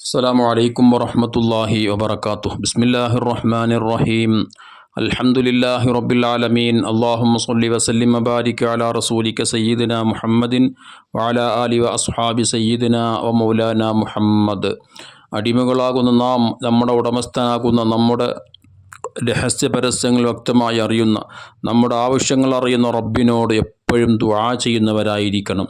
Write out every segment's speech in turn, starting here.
السلام عليكم ورحمة الله وبركاته بسم الله الرحمن الرحيم الحمد لله رب العالمين اللهم صل وسلم وبارك على رسولك سيدنا محمد وعلى آله وأصحاب سيدنا ومولانا മുഹമ്മദ് അടിമകളാകുന്ന നാം നമ്മുടെ ഉടമസ്ഥനാകുന്ന നമ്മുടെ രഹസ്യ പരസ്യങ്ങൾ വ്യക്തമായി അറിയുന്ന നമ്മുടെ ആവശ്യങ്ങൾ അറിയുന്ന റബ്ബിനോട് എപ്പോഴും ദുആ ചെയ്യുന്നവരായിരിക്കണം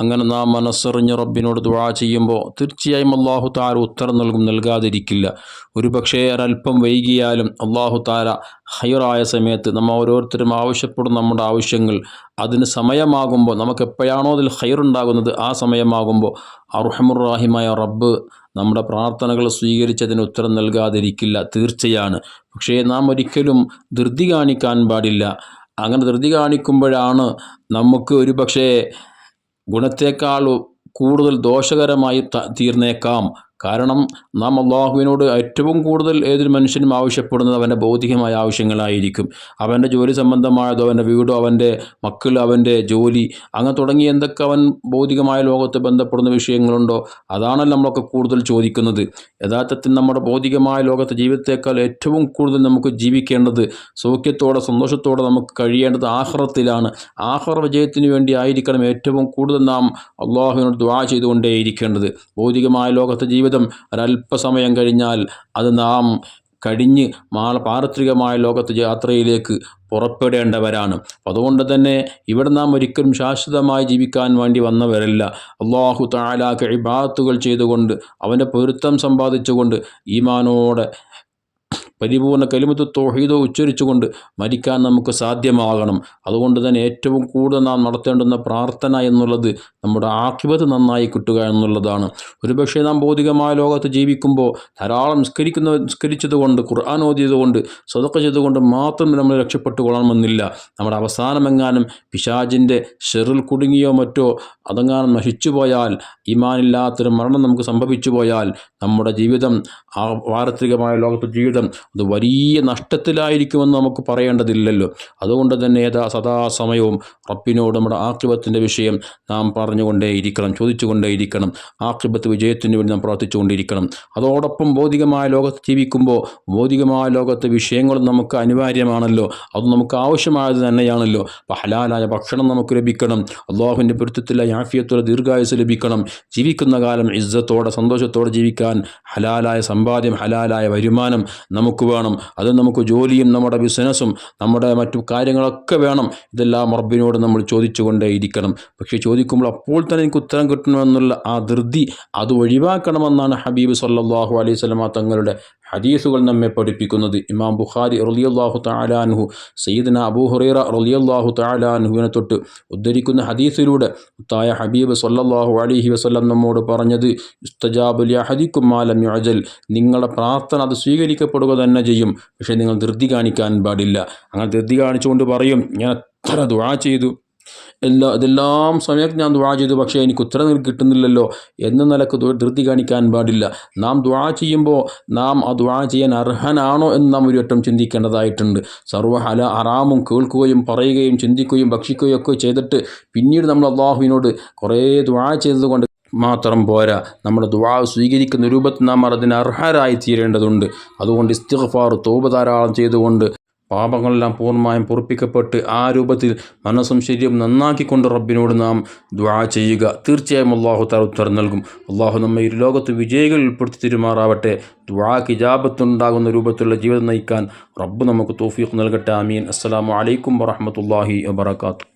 അങ്ങനെ നാം മനസ്സറിഞ്ഞ് റബ്ബിനോട് ദുവാ ചെയ്യുമ്പോൾ തീർച്ചയായും അള്ളാഹു താര ഉത്തരം നൽകും നൽകാതിരിക്കില്ല. ഒരു പക്ഷേ ഒരൽപ്പം വൈകിയാലും അള്ളാഹു താര ഹയറായ സമയത്ത് നമ്മൾ ഓരോരുത്തരും ആവശ്യപ്പെടുന്ന നമ്മുടെ ആവശ്യങ്ങൾ. അതിന് സമയമാകുമ്പോൾ നമുക്ക് എപ്പോഴാണോ അതിൽ ഹയറുണ്ടാകുന്നത് ആ സമയമാകുമ്പോൾ അർഹമുറാഹിമായ റബ്ബ് നമ്മുടെ പ്രാർത്ഥനകൾ സ്വീകരിച്ചതിന് ഉത്തരം നൽകാതിരിക്കില്ല. തീർച്ചയാണ്. പക്ഷേ നാം ഒരിക്കലും ധൃതി കാണിക്കാൻ പാടില്ല. അങ്ങനെ ധൃതി കാണിക്കുമ്പോഴാണ് നമുക്ക് ഒരു പക്ഷേ ഗുണത്തേക്കാൾ കൂടുതൽ ദോഷകരമായി തീർന്നേക്കാം. കാരണം നാം അള്ളാഹുവിനോട് ഏറ്റവും കൂടുതൽ ഏതൊരു മനുഷ്യനും ആവശ്യപ്പെടുന്നത് അവന്റെ ഭൗതികമായ ആവശ്യങ്ങളായിരിക്കും. അവന്റെ ജോലി സംബന്ധമായതോ അവന്റെ വീടോ അവന്റെ മക്കൾ അവന്റെ ജോലി അങ്ങനെ തുടങ്ങി എന്തൊക്കെ അവൻ ഭൗതികമായ ലോകത്ത് ബന്ധപ്പെടുന്ന വിഷയങ്ങളുണ്ടോ അതാണ് നമ്മളൊക്കെ കൂടുതൽ ചോദിക്കുന്നത്. യഥാർത്ഥത്തിൽ നമ്മുടെ ഭൗതികമായ ലോകത്തെ ജീവിതത്തേക്കാൾ ഏറ്റവും കൂടുതൽ നമുക്ക് ജീവിക്കേണ്ടത് സൗഖ്യത്തോടെ സന്തോഷത്തോടെ നമുക്ക് കഴിയേണ്ടത് ആഹ്റത്തിലാണ്. ആഹ്റ വിജയത്തിന് വേണ്ടി ആയിരിക്കണം ഏറ്റവും കൂടുതൽ നാം അള്ളാഹുവിനോട് ദ്വാ ചെയ്തുകൊണ്ടേയിരിക്കേണ്ടത്. ഭൗതികമായ ലോകത്തെ ജീവിതം ഒരല്പസമയം കഴിഞ്ഞാൽ അത് നാം കഴിഞ്ഞ് മാള പാരത്രികമായ ലോകത്ത് യാത്രയിലേക്ക് പുറപ്പെടേണ്ടവരാണ്. അതുകൊണ്ട് തന്നെ ഇവിടെ നാം ഒരിക്കലും ശാശ്വതമായി ജീവിക്കാൻ വേണ്ടി വന്നവരല്ല. അള്ളാഹു താലാക്ക് ഇബാത്തുകൾ ചെയ്തുകൊണ്ട് അവന്റെ പൊരുത്തം സമ്പാദിച്ചുകൊണ്ട് ഈമാനോടെ പരിപൂർണ കലിമത്ത് തോഹീദോ ഉച്ചരിച്ചുകൊണ്ട് മരിക്കാൻ നമുക്ക് സാധ്യമാകണം. അതുകൊണ്ട് തന്നെ ഏറ്റവും കൂടുതൽ നാം നടത്തേണ്ടുന്ന പ്രാർത്ഥന എന്നുള്ളത് നമ്മുടെ ആക്ഷിപത്ത് നന്നായി കിട്ടുക എന്നുള്ളതാണ്. ഒരുപക്ഷെ നാം ഭൗതികമായ ലോകത്ത് ജീവിക്കുമ്പോൾ ധാരാളം നിസ്കരിക്കുന്ന നിസ്കരിച്ചതുകൊണ്ട് ഖുർആൻ ഓതിയതുകൊണ്ട് സ്വതക്ക ചെയ്തുകൊണ്ട് മാത്രം നമ്മൾ രക്ഷപ്പെട്ടു കൊള്ളണമെന്നില്ല നമ്മുടെ അവസാനമെങ്ങാനും പിശാജിന്റെ ഷെറിൽ കുടുങ്ങിയോ മറ്റോ അതെങ്ങാനും നശിച്ചു പോയാൽ ഇമാനില്ലാത്തൊരു മരണം നമുക്ക് സംഭവിച്ചു പോയാൽ നമ്മുടെ ജീവിതം ആ പാരത്രികമായ ലോകത്തെ ജീവിതം അത് വലിയ നഷ്ടത്തിലായിരിക്കുമെന്ന് നമുക്ക് പറയേണ്ടതില്ലല്ലോ. അതുകൊണ്ട് തന്നെ ഏതാ സദാസമയവും റബ്ബിനോട് നമ്മുടെ ആക്രിപത്തിന്റെ വിഷയം നാം പറഞ്ഞുകൊണ്ടേയിരിക്കണം ചോദിച്ചുകൊണ്ടേയിരിക്കണം. ആക്രിപത്ത് വിജയത്തിന് വേണ്ടി നാം പ്രവർത്തിച്ചുകൊണ്ടിരിക്കണം അതോടൊപ്പം ഭൗതികമായ ലോകത്ത് ജീവിക്കുമ്പോൾ ഭൗതികമായ ലോകത്തെ വിഷയങ്ങളും നമുക്ക് അനിവാര്യമാണല്ലോ. അത് നമുക്ക് ആവശ്യമായത് തന്നെയാണല്ലോ. അപ്പോൾ ഹലാലായ ഭക്ഷണം നമുക്ക് ലഭിക്കണം. അള്ളാഹുവിന്റെ പൊരുത്തത്തിലെ യാഫിയത്തോടെ ദീർഘായുസ് ലഭിക്കണം. ജീവിക്കുന്ന കാലം ഇജ്ജത്തോടെ സന്തോഷത്തോടെ ജീവിക്കാൻ ഹലാലായ സമ്പാദ്യം ഹലാലായ വരുമാനം നമുക്ക് വേണം. അത് നമുക്ക് ജോലിയും നമ്മുടെ ബിസിനസ്സും നമ്മുടെ മറ്റു കാര്യങ്ങളൊക്കെ വേണം. ഇതെല്ലാം റബ്ബിനോട് നമ്മൾ ചോദിച്ചുകൊണ്ടേ ഇരിക്കണം പക്ഷേ ചോദിക്കുമ്പോൾ അപ്പോൾ തന്നെ എനിക്ക് ഉത്തരം കിട്ടണമെന്നുള്ള ആ ധൃതി അത് ഒഴിവാക്കണമെന്നാണ് ഹബീബ് സല്ലാഹു അലൈഹി സ്വലമ തങ്ങളുടെ ഹദീസുകൾ നമ്മെ പഠിപ്പിക്കുന്നത് ഇമാം ബുഖാരി റലിയല്ലാഹു താലാൻഹു സയ്യിദ്ന അബൂ ഹുറൈറ റലിയല്ലാഹു താലാൻഹുവിനെ തൊട്ട് ഉദ്ധരിക്കുന്ന ഹദീസിലൂടെ തായ ഹബീബ് സല്ലാഹു അലിഹി വസ്ലം നമ്മോട് പറഞ്ഞത് ഇസ്തജാബുൽ ഹദിക്കും മാലം യുഅജൽ നിങ്ങളുടെ പ്രാർത്ഥന അത് സ്വീകരിക്കപ്പെടുക തന്നെ ചെയ്യും പക്ഷേ നിങ്ങൾ ധൃതി കാണിക്കാൻ പാടില്ല. അങ്ങനെ ധൃതി കാണിച്ചുകൊണ്ട് പറയും ഞാൻ എത്ര ദുആ ചെയ്തു എല്ലാ ഇതെല്ലാം സമയത്ത് ഞാൻ ദ്വാ ചെയ്തു പക്ഷേ എനിക്ക് ഉത്തരം കിട്ടുന്നില്ലല്ലോ എന്ന നിലയ്ക്ക് ധൃതി കാണിക്കാൻ പാടില്ല. നാം ദുആ ചെയ്യുമ്പോൾ നാം ആ ദുആ ചെയ്യാൻ അർഹനാണോ എന്ന് നാം ഒരു വട്ടം ചിന്തിക്കേണ്ടതായിട്ടുണ്ട്. സർവഹല ഹല അറാമും കേൾക്കുകയും പറയുകയും ചിന്തിക്കുകയും ഭക്ഷിക്കുകയും ഒക്കെ ചെയ്തിട്ട് പിന്നീട് നമ്മൾ അള്ളാഹുവിനോട് കുറേ ദുആ ചെയ്തതുകൊണ്ട് മാത്രം പോരാ. നമ്മുടെ ദുആ സ്വീകരിക്കുന്ന രൂപത്തിൽ നാം അതിന് അർഹരായി തീരേണ്ടതുണ്ട്. അതുകൊണ്ട് ഇസ്തിഗ്ഫാർ തോപ ധാരാളം ചെയ്തുകൊണ്ട് പാപങ്ങളെല്ലാം പൂർണമായും പൊറപ്പിക്കപ്പെട്ട് ആ രൂപത്തിൽ മനസ്സും ശരീരം നന്നാക്കിക്കൊണ്ട് റബ്ബിനോട് നാം ദ്വാ ചെയ്യുക. തീർച്ചയായും അള്ളാഹു താർ ഉത്തരം നൽകും. അള്ളാഹു നമ്മെ ഈ ലോകത്ത് വിജയികൾ ഉൾപ്പെടുത്തി തിരുമാറാവട്ടെ. ദ്വാക്ക് ഇജാബത്തുണ്ടാകുന്ന രൂപത്തിലുള്ള ജീവിതം നയിക്കാൻ റബ്ബ് നമുക്ക് തോഫീഖ് നൽകട്ടെ. ആമീൻ. അസ്സാം വലൈക്കും വറഹമത്തല്ലാഹി വാബർക്കാത്തു